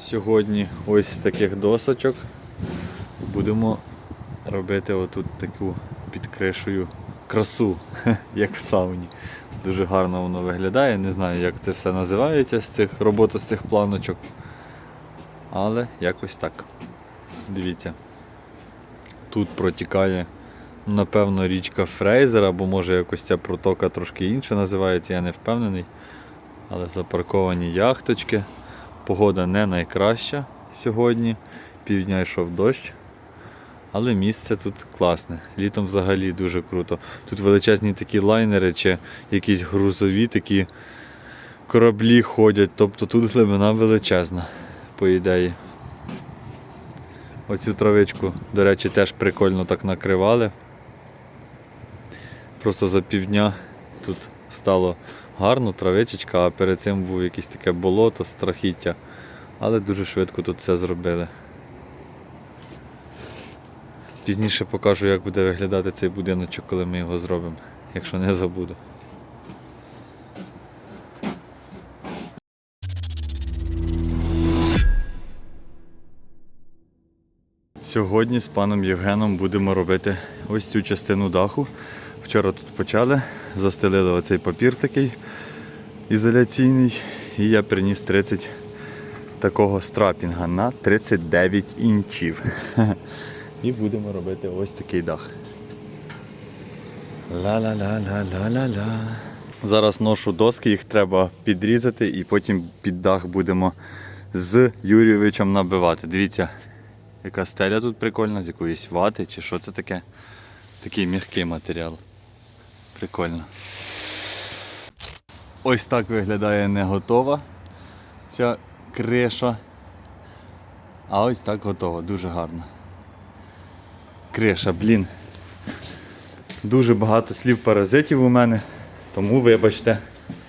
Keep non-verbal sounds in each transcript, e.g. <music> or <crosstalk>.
Сьогодні ось з таких досочок будемо робити отут таку під кришею красу, <laughs> як в сауні. Дуже гарно воно виглядає. Не знаю, як це все називається з цих робота з цих планочок. Але якось так. Дивіться. Тут протікає, напевно, річка Фрейзер, або може якось ця протока трошки інша називається, я не впевнений. Але запарковані яхточки. Погода не найкраща сьогодні. Півдня йшов дощ. Але місце тут класне. Літом взагалі дуже круто. Тут величезні такі лайнери чи якісь грузові такі кораблі ходять. Тобто тут глибина величезна, по ідеї. Оцю травичку, до речі, теж прикольно так накривали. Просто за півдня тут стало гарно, травичечка, а перед цим був якесь таке болото, страхіття. Але дуже швидко тут все зробили. Пізніше покажу, як буде виглядати цей будиночок, коли ми його зробимо, якщо не забуду. Сьогодні з паном Євгеном будемо робити ось цю частину даху. Вчора тут почали, застелили оцей папір такий ізоляційний, і я приніс 30 такого страпінга на 39 інчів. <laughs> І будемо робити ось такий дах. Ла-ла-ла-ла-ла-ла-ла. Зараз ношу доски, їх треба підрізати і потім під дах будемо з Юрійовичем набивати. Дивіться, яка стеля тут прикольна, з якоїсь вати чи що це таке. Такий м'який матеріал. Прикольно. Ось так виглядає не готова ця криша. А ось так готова, дуже гарно. Криша, блін. Дуже багато слів паразитів у мене, тому вибачте.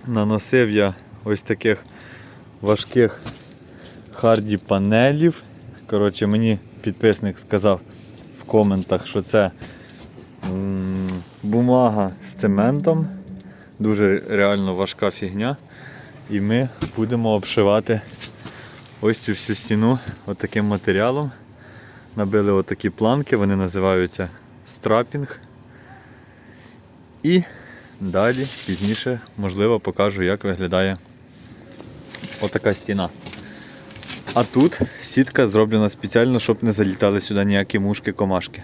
Наносив я ось таких важких харді панелів. Коротше, мені підписник сказав в коментах, що це бумага з цементом. Дуже реально важка фігня. І ми будемо обшивати ось цю всю стіну отаким матеріалом. Набили отакі планки, вони називаються страпінг. І далі пізніше, можливо, покажу, як виглядає отака стіна. А тут сітка зроблена спеціально, щоб не залітали сюди ніякі мушки-комашки.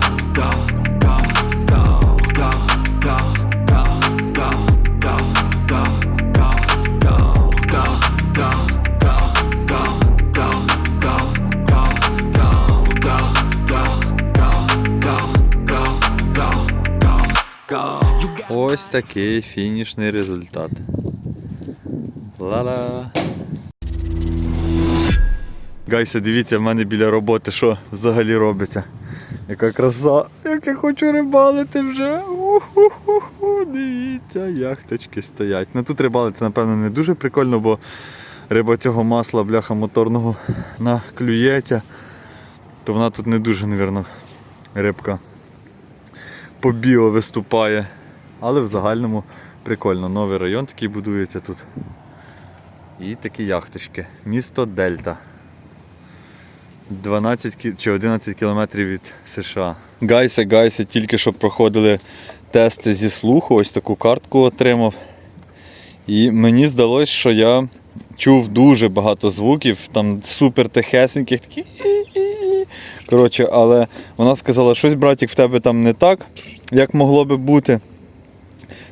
Ось такий фінішний результат. Ла-ла. Гайся, дивіться, в мене біля роботи, що взагалі робиться. Яка краса, як я хочу рибалити вже. У-ху-ху-ху. Дивіться, яхточки стоять. Ну тут рибалити, напевно, не дуже прикольно, бо риба цього масла, бляха моторного наклюється. То вона тут не дуже, мабуть, рибка по біо виступає. Але в загальному прикольно. Новий район такий будується тут. І такі яхточки. Місто Дельта. 12 чи 11 кілометрів від США. Гайси, гайси, тільки що проходили тести зі слуху, ось таку картку отримав. І мені здалося, що я чув дуже багато звуків, там супер тихесеньких, такі. Коротше, але вона сказала, щось, братік, в тебе там не так, як могло би бути.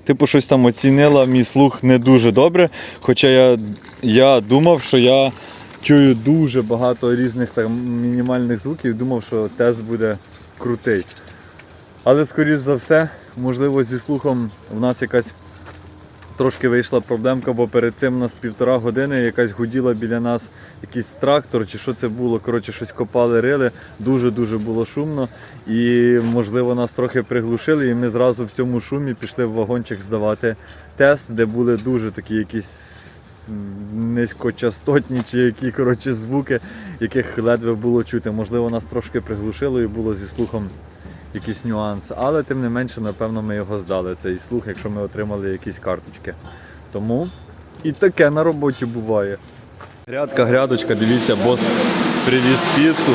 Типу, щось там оцінила мій слух не дуже добре. Хоча я, я думав, що я чую дуже багато різних там мінімальних звуків, думав, що тест буде крутий. Але, скоріш за все, можливо, зі слухом в нас якась трошки вийшла проблемка, бо перед цим у нас півтора години якась гуділа біля нас якийсь трактор, чи що це було. Коротше, щось копали, рили. Дуже-дуже було шумно. І можливо нас трохи приглушили, і ми зразу в цьому шумі пішли в вагончик здавати тест, де були дуже такі якісь. Низькочастотні чи які коротше звуки, яких ледве було чути. Можливо, нас трошки приглушило і було зі слухом якийсь нюанс. Але тим не менше, напевно, ми його здали, цей слух, якщо ми отримали якісь карточки. Тому і таке на роботі буває. Грядка, грядочка, дивіться, бос привіз піцу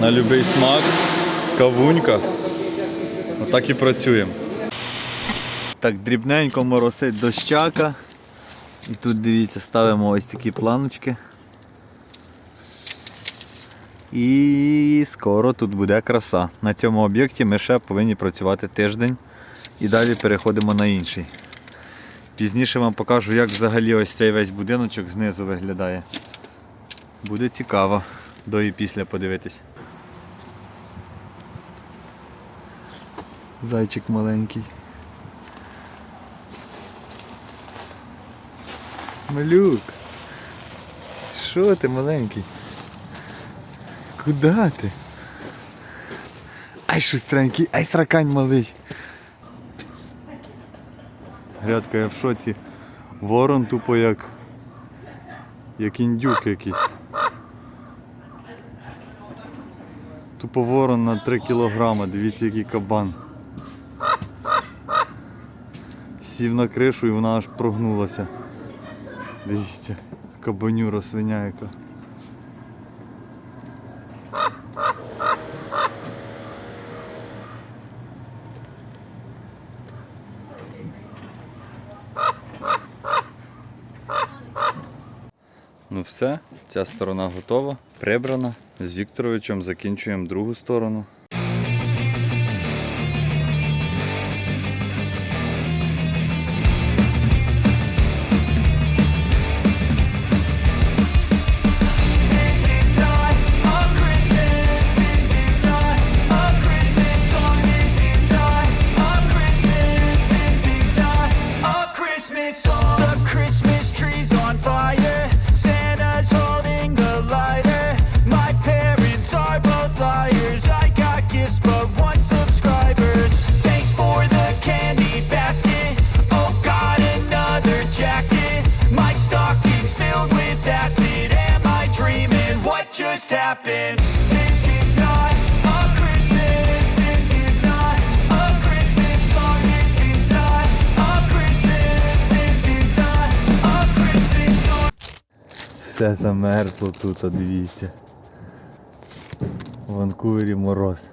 на будь-який смак, кавунька. Отак і працюємо. Так, дрібненько моросить дощака. І тут дивіться, ставимо ось такі планочки. І скоро тут буде краса. На цьому об'єкті ми ще повинні працювати тиждень і далі переходимо на інший. Пізніше вам покажу, як взагалі ось цей весь будиночок знизу виглядає. Буде цікаво до і після подивитись. Зайчик маленький. Малюк. Що ти маленький? Куда ти? Ай шустренький, ай сракань малий. Грядка, я в шоці. Ворон тупо як. Як індюк якийсь. Тупо ворон на 3 кілограма, дивіться який кабан. Сів на кришу і вона аж прогнулася. Дивіться, кабанюра свиня яка. Все, ця сторона готова, прибрана. З Вікторовичем закінчуємо другу сторону. Все замерзло тут, дивіться. В Ванкувері мороз.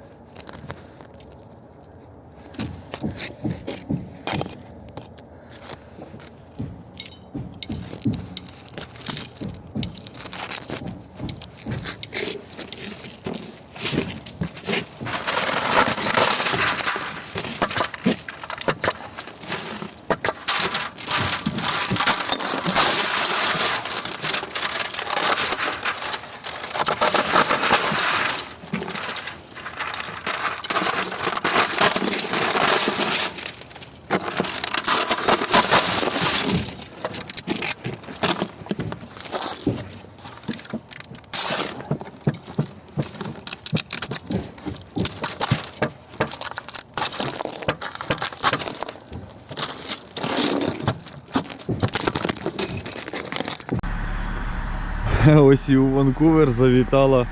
<laughs> Ось і у Ванкувер завітала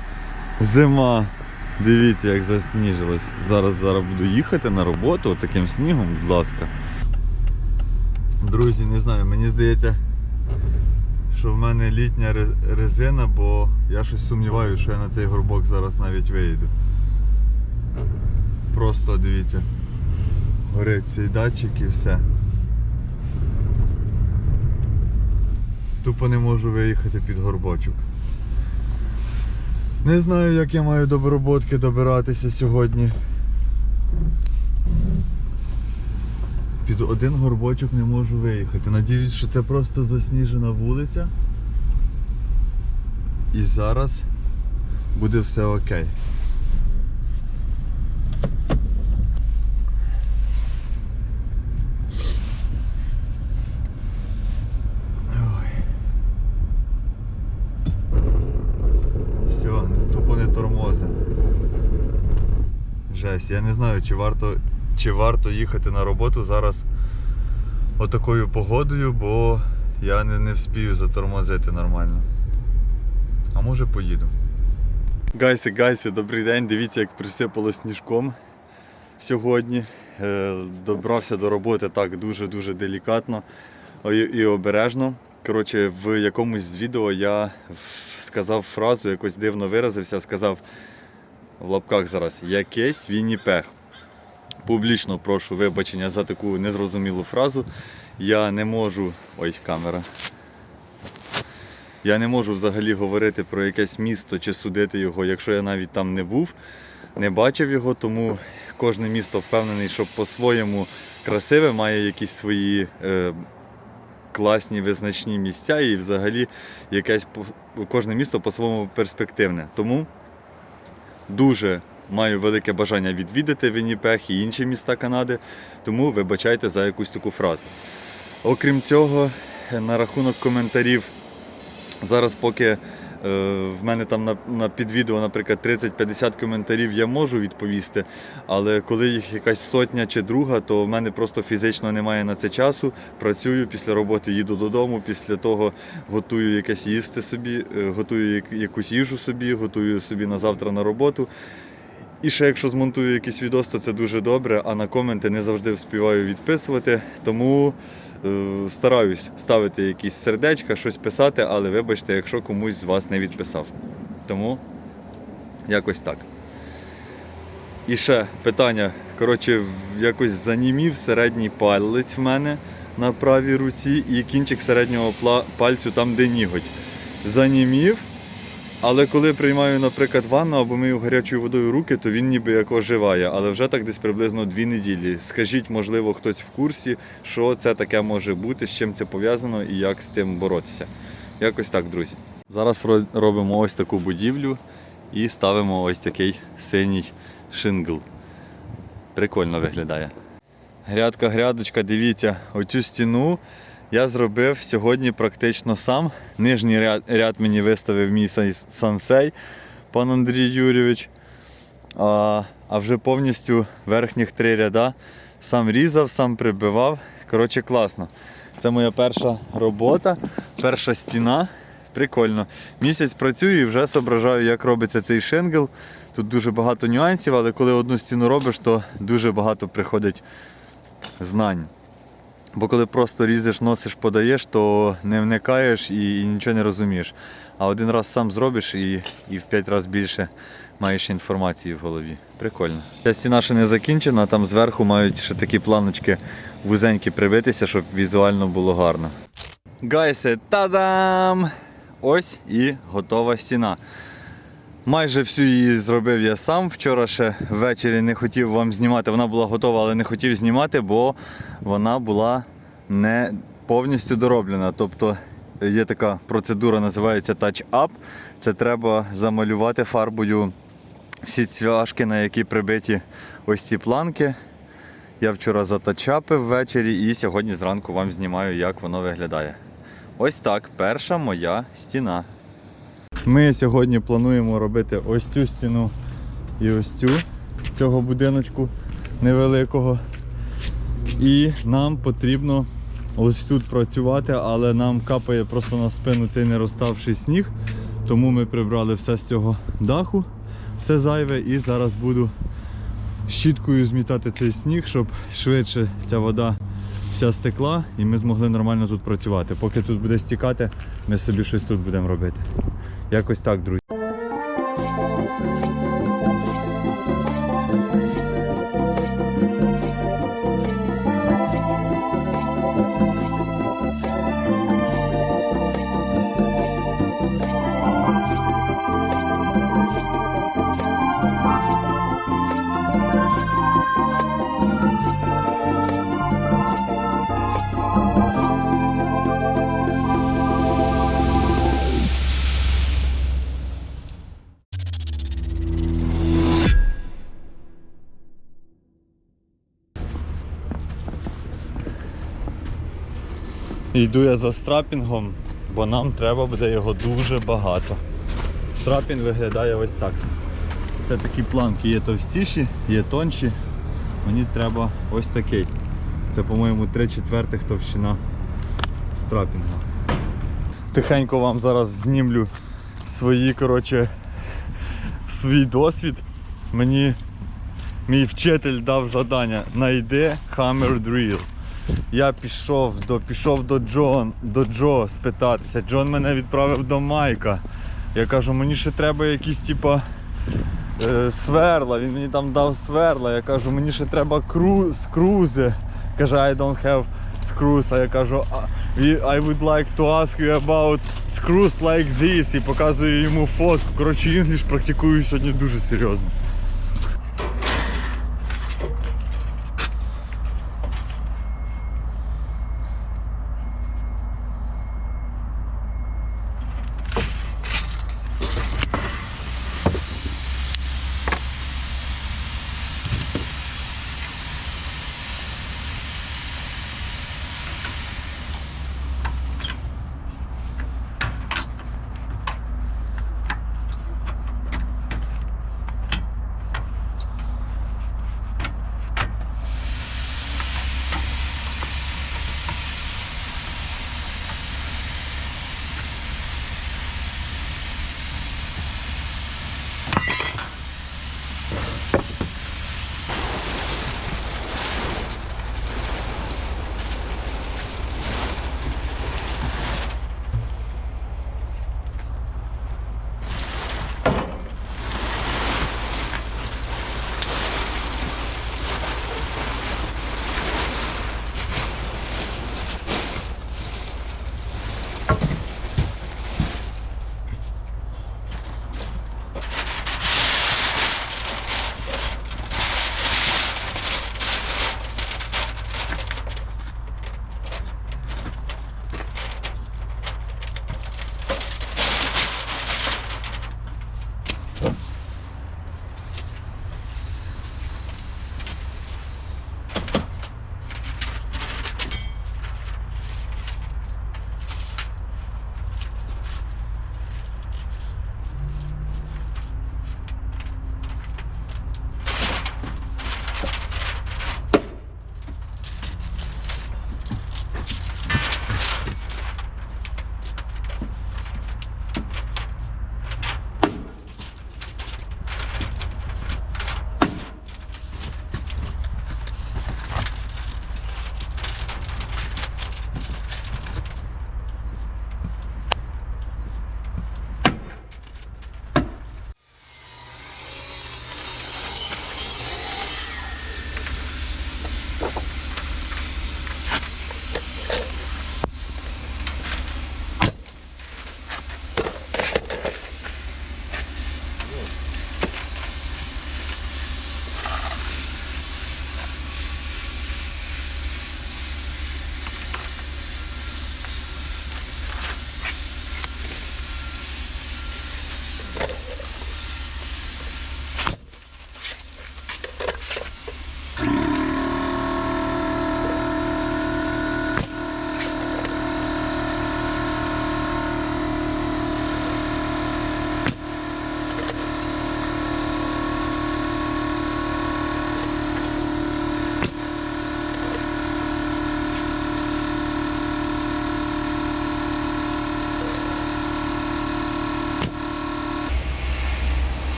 зима. Дивіться, як засніжилось. Зараз зараз буду їхати на роботу таким снігом, будь ласка. Друзі, не знаю, мені здається, що в мене літня резина, бо я щось сумніваюся, що я на цей горбок зараз навіть вийду. Просто дивіться, горить цей датчик і все. Тупо не можу виїхати під горбочок. Не знаю, як я маю до оброботки добиратися сьогодні. Під один горбочок не можу виїхати. Надіюсь, що це просто засніжена вулиця. І зараз буде все окей. Ой. Все, тупо не тормози. Жесть, я не знаю, чи варто, чи варто їхати на роботу зараз отакою погодою, бо я не, не вспію затормозити нормально. А може поїду. Гайси, гайси, добрий день. Дивіться, як присипало сніжком сьогодні. Е, Добрався до роботи так дуже-дуже делікатно і обережно. Коротше, в якомусь з відео я сказав фразу, якось дивно виразився, сказав в лапках зараз якийсь Вінніпех. Публічно прошу вибачення за таку незрозумілу фразу. Я не можу. Ой, камера. Я не можу взагалі говорити про якесь місто чи судити його, якщо я навіть там не був, не бачив його, тому кожне місто впевнений, що по-своєму красиве, має якісь свої е, класні визначні місця і взагалі якесь кожне місто по-своєму перспективне. Тому дуже маю велике бажання відвідати Вінніпех і інші міста Канади, тому вибачайте за якусь таку фразу. Окрім цього, на рахунок коментарів, зараз поки е, в мене там на, на під відео, наприклад, 30-50 коментарів я можу відповісти, але коли їх якась сотня чи друга, то в мене просто фізично немає на це часу. Працюю після роботи, їду додому, після того готую якесь їсти собі, е, готую якусь їжу собі, готую собі на завтра на роботу. І ще якщо змонтую якийсь відос, то це дуже добре, а на коменти не завжди вспіваю відписувати. Тому е, стараюсь ставити якісь сердечка, щось писати, але вибачте, якщо комусь з вас не відписав. Тому якось так. І ще питання. Коротше, якось занімів середній палець в мене на правій руці і кінчик середнього пальцю там, де ніготь. Занімів, але коли приймаю, наприклад, ванну або мию гарячою водою руки, то він ніби як оживає, але вже так десь приблизно дві неділі. Скажіть, можливо, хтось в курсі, що це таке може бути, з чим це пов'язано і як з цим боротися. Якось так, друзі. Зараз робимо ось таку будівлю і ставимо ось такий синій шингл. Прикольно виглядає. Грядка, грядочка, дивіться, оцю стіну я зробив сьогодні практично сам. Нижній ряд, ряд мені виставив мій сансей, пан Андрій Юрійович. А, а вже повністю верхніх три ряда сам різав, сам прибивав. Коротше, класно. Це моя перша робота, перша стіна. Прикольно. Місяць працюю і вже зображаю, як робиться цей шингл. Тут дуже багато нюансів, але коли одну стіну робиш, то дуже багато приходить знань. Бо коли просто різеш, носиш, подаєш, то не вникаєш і, і нічого не розумієш. А один раз сам зробиш і, і в п'ять разів більше маєш інформації в голові. Прикольно. Ця стіна ще не закінчена, там зверху мають ще такі планочки вузенькі прибитися, щоб візуально було гарно. Гайсе, та-дам! Ось і готова стіна. Майже всю її зробив я сам. Вчора ще ввечері не хотів вам знімати. Вона була готова, але не хотів знімати, бо вона була не повністю дороблена. Тобто є така процедура, називається Touch-Up. Це треба замалювати фарбою всі цвяшки, на які прибиті ось ці планки. Я вчора затачапив ввечері і сьогодні зранку вам знімаю, як воно виглядає. Ось так, перша моя стіна. Ми сьогодні плануємо робити ось цю стіну і ось цю цього будиночку невеликого. І нам потрібно ось тут працювати, але нам капає просто на спину цей не розставший сніг. Тому ми прибрали все з цього даху, все зайве, і зараз буду щіткою змітати цей сніг, щоб швидше ця вода вся стекла, і ми змогли нормально тут працювати. Поки тут буде стікати, ми собі щось тут будемо робити. Якось так, друзі. Йду я за страпінгом, бо нам треба буде його дуже багато. Страпінг виглядає ось так. Це такі планки, є товстіші, є тонші. Мені треба ось такий. Це, по-моєму, 3 четвертих товщина страпінга. Тихенько вам зараз знімлю свої, коротше, свій досвід. Мені мій вчитель дав завдання найди Hammer Drill. Я пішов до пішов до Джон, до Джо спитатися. Джон мене відправив до Майка. Я кажу, мені ще треба якісь типа е, сверла. Він мені там дав сверла. Я кажу, мені ще треба кру, скрузи. Каже, I don't have screws. А я кажу, I would like to ask you about screws like this. І показую йому фотку. Коротше, інгліш практикую сьогодні дуже серйозно.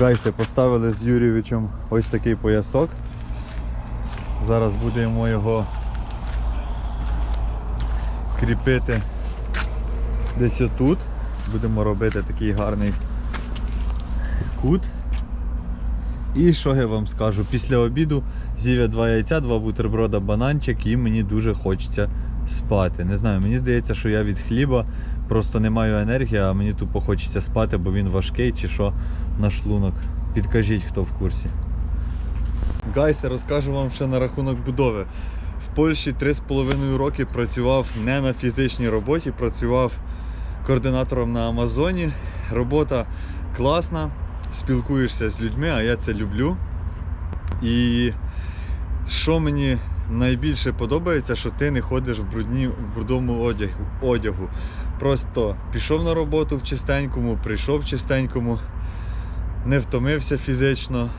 Гайси поставили з Юрійовичем ось такий поясок. Зараз будемо його кріпити десь отут. Будемо робити такий гарний кут. І що я вам скажу? Після обіду з'їв я два яйця, два бутерброда, бананчик, і мені дуже хочеться спати. Не знаю, мені здається, що я від хліба просто не маю енергії, а мені тупо хочеться спати, бо він важкий чи що на шлунок. Підкажіть, хто в курсі. Гайсе, розкажу вам ще на рахунок будови. В Польщі 3,5 роки працював не на фізичній роботі, працював координатором на Амазоні. Робота класна, спілкуєшся з людьми, а я це люблю. І що мені найбільше подобається, що ти не ходиш в, брудні, в брудному одягу, одягу. Просто пішов на роботу в чистенькому, прийшов в чистенькому, не втомився фізично.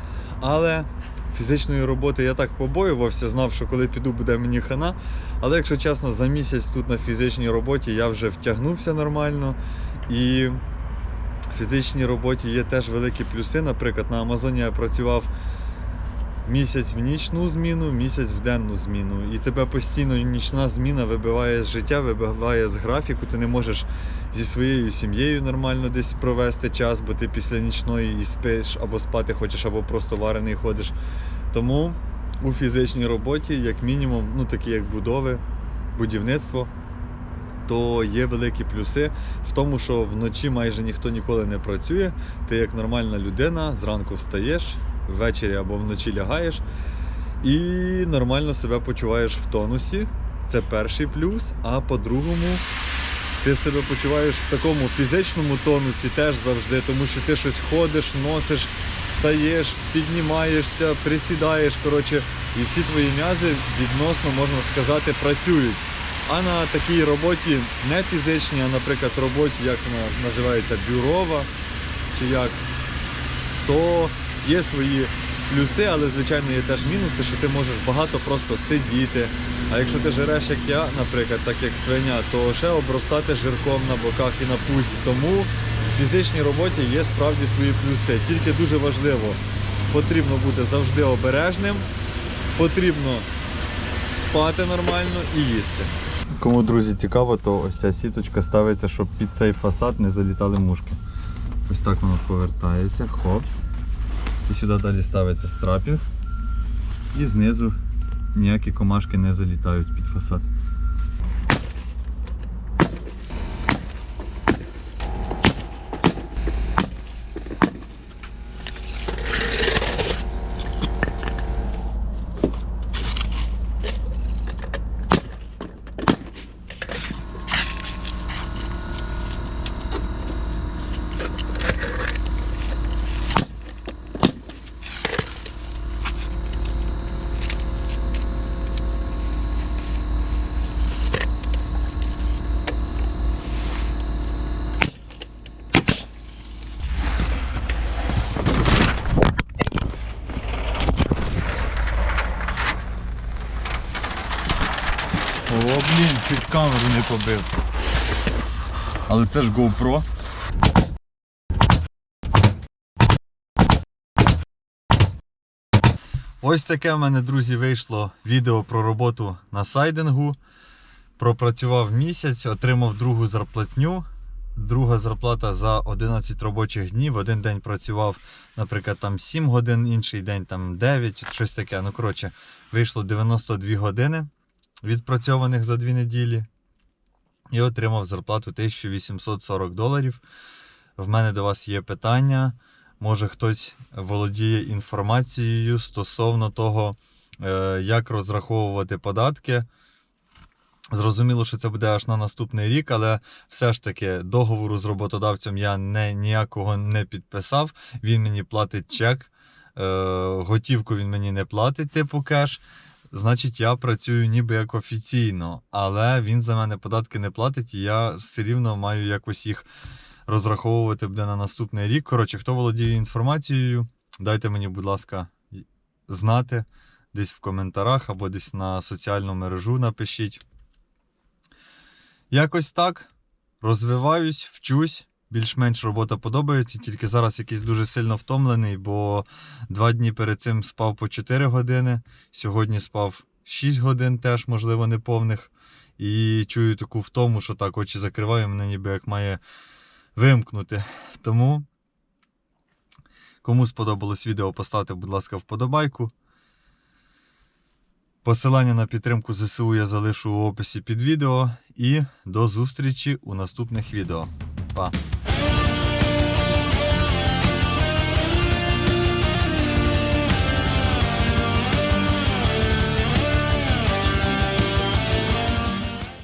Але фізичної роботи я так побоювався, знав, що коли піду, буде мені хана. Але якщо чесно, за місяць тут на фізичній роботі я вже втягнувся нормально. І в фізичній роботі є теж великі плюси. Наприклад, на Амазоні я працював місяць в нічну зміну, місяць в денну зміну. І тебе постійно нічна зміна вибиває з життя, вибиває з графіку. Ти не можеш зі своєю сім'єю нормально десь провести час, бо ти після нічної і спиш або спати хочеш, або просто варений ходиш. Тому у фізичній роботі, як мінімум, ну такі як будови, будівництво, то є великі плюси в тому, що вночі майже ніхто ніколи не працює. Ти як нормальна людина, зранку встаєш, ввечері або вночі лягаєш і нормально себе почуваєш в тонусі. Це перший плюс. А по-другому, ти себе почуваєш в такому фізичному тонусі теж завжди, тому що ти щось ходиш, носиш, встаєш, піднімаєшся, присідаєш. Коротше, і всі твої м'язи відносно, можна сказати, працюють. А на такій роботі не фізичній, а, наприклад, роботі, як вона називається бюрова, чи як, то є свої плюси, але звичайно є теж мінуси, що ти можеш багато просто сидіти. А якщо ти жереш, як я, наприклад, так як свиня, то ще обростати жирком на боках і на пузі. Тому в фізичній роботі є справді свої плюси. Тільки дуже важливо, потрібно бути завжди обережним, потрібно спати нормально і їсти. Кому, друзі, цікаво, то ось ця сіточка ставиться, щоб під цей фасад не залітали мушки. Ось так воно повертається, хопс. І сюди далі ставиться страпінг. І знизу ніякі комашки не залітають під фасад. О, блін, під камеру не побив. Але це ж GoPro. Ось таке в мене, друзі, вийшло відео про роботу на сайдингу. Пропрацював місяць, отримав другу зарплатню. Друга зарплата за 11 робочих днів. Один день працював, наприклад, там 7 годин, інший день там 9, щось таке. Ну, коротше, вийшло 92 години відпрацьованих за 2 неділі. І отримав зарплату 1840 доларів. В мене до вас є питання. Може хтось володіє інформацією стосовно того, е, як розраховувати податки. Зрозуміло, що це буде аж на наступний рік, але все ж таки договору з роботодавцем я не, ніякого не підписав. Він мені платить чек, е, готівку він мені не платить, типу кеш. Значить, я працюю ніби як офіційно, але він за мене податки не платить, і я все рівно маю якось їх розраховувати буде на наступний рік. Коротше, хто володіє інформацією, дайте мені, будь ласка, знати десь в коментарях або десь на соціальну мережу напишіть. Якось так. Розвиваюсь, вчусь, більш-менш робота подобається, тільки зараз якийсь дуже сильно втомлений, бо два дні перед цим спав по 4 години, сьогодні спав 6 годин, теж, можливо, неповних. І чую таку втому, що так очі закриваю, мене ніби як має вимкнути. Тому, кому сподобалось відео, поставте, будь ласка, вподобайку. Посилання на підтримку ЗСУ я залишу у описі під відео. І до зустрічі у наступних відео. Па!